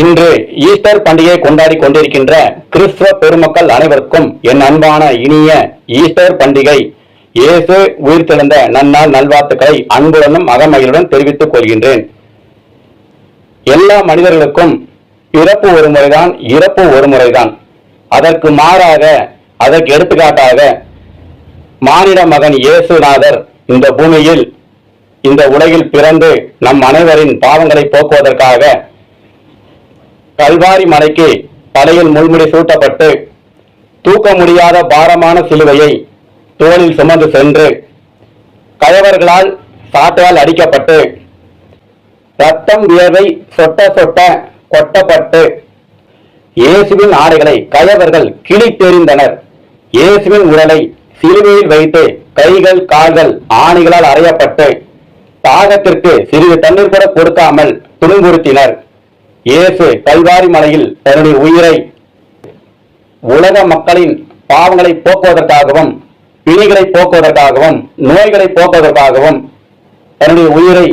இன்று ஈஸ்டர் பண்டிகையை கொண்டாடி கொண்டிருக்கின்ற கிறிஸ்துவ பெருமக்கள் அனைவருக்கும் என் அன்பான இனிய ஈஸ்டர் பண்டிகை. இயேசு உயிர்த்தெழுந்த நன்னால் நல்வாழ்த்துக்களை அன்புடனும் அகமகிழுடன் தெரிவித்துக் கொள்கின்றேன். எல்லா மனிதர்களுக்கும் பிறப்பு ஒரு முறைதான் இறப்பு ஒரு முறைதான். அதற்கு மாறாக அதற்கு எடுத்துக்காட்டாக மானிட மகன் இயேசுநாதர் இந்த பூமியில் இந்த உலகில் பிறந்து நம் அனைவரின் பாவங்களை போக்குவதற்காக கல்வாரி மலைக்கு தலையில் முள்முடி சூட்டப்பட்டு தூக்க முடியாத பாரமான சிலுவையை தோளில் சுமந்து சென்று கயவர்களால் சாட்டையால் அடிக்கப்பட்டு ரத்தம் வியர்வை சொட்ட சொட்ட கொட்டப்பட்டு இயேசுவின் ஆடைகளை கயவர்கள் கிழித்தெறிந்தனர் இயேசுவின் உடலை சிலுவையில் வைத்து கைகள் கால்கள் ஆணிகளால் அறையப்பட்டு தாகத்திற்கு சிறிது தண்ணீர் கூட கொடுக்காமல் துன்புறுத்தினர். இயேசு கல்வாரி மலையில் தன்னுடைய உயிரை உலக மக்களின் பாவங்களை போக்குவதற்காகவும் பிணிகளை போக்குவதற்காகவும் நோய்களை போக்குவதற்காகவும் தன்னுடைய உயிரை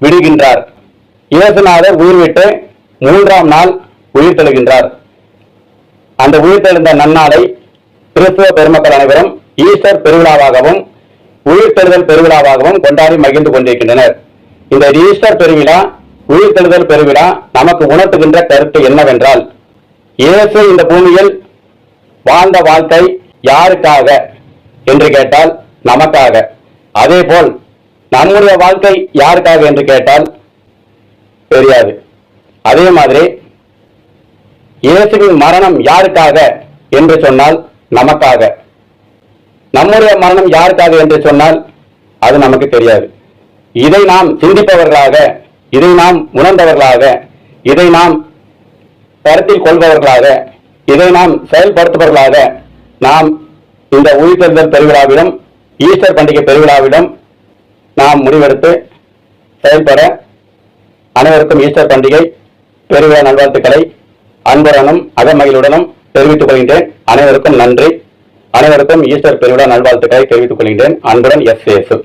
விடுகின்றார். இயேசுநாதர் உயிர் விட்டு மூன்றாம் நாள் உயிர் தெழுகின்றார். அந்த உயிர் தெழுந்த நன்னாளை கிறிஸ்துவ பெருமக்கள் அனைவரும் ஈஸ்டர் பெருவிழாவாகவும் உயிர் தெழுதல் பெருவிழாவாகவும் கொண்டாடி மகிழ்ந்து கொண்டிருக்கின்றனர். இந்த ஈஸ்டர் பெருவிழா உயிர் தெழுதல் பெருவிழா நமக்கு உணர்த்துகின்ற கருத்து என்னவென்றால் இயேசு இந்த பூமியில் வாழ்ந்த வாழ்க்கை யாருக்காக என்று கேட்டால் நமக்காக. அதே போல் நம்முடைய வாழ்க்கை யாருக்காக என்று கேட்டால் தெரியாது. அதே மாதிரி இயேசுவின் மரணம் யாருக்காக என்று சொன்னால் நமக்காக. நம்முடைய மரணம் யாருக்காக என்று சொன்னால் அது நமக்கு தெரியாது. இதை நாம் சிந்திப்பவர்களாக இதை நாம் உணர்ந்தவர்களாக இதை நாம் கருத்தில் கொள்பவர்களாக இதை நாம் செயல்படுத்துபவர்களாக நாம் இந்த உயிர்த்தெழுதல் பெருவிழாவிடம் ஈஸ்டர் பண்டிகை பெருவிழாவிடம் நாம் முடிவெடுத்து செயல்பட அனைவருக்கும் ஈஸ்டர் பண்டிகை பெருவிழா நல்வாழ்த்துக்களை அன்புடனும் அகமகிழுடனும் தெரிவித்துக் கொள்கின்றேன். அனைவருக்கும் நன்றி. அனைவருக்கும் ஈஸ்டர் பெருவிழா நல்வாழ்த்துக்களை தெரிவித்துக் கொள்கின்றேன். அன்புடன் எஸ் ஏசு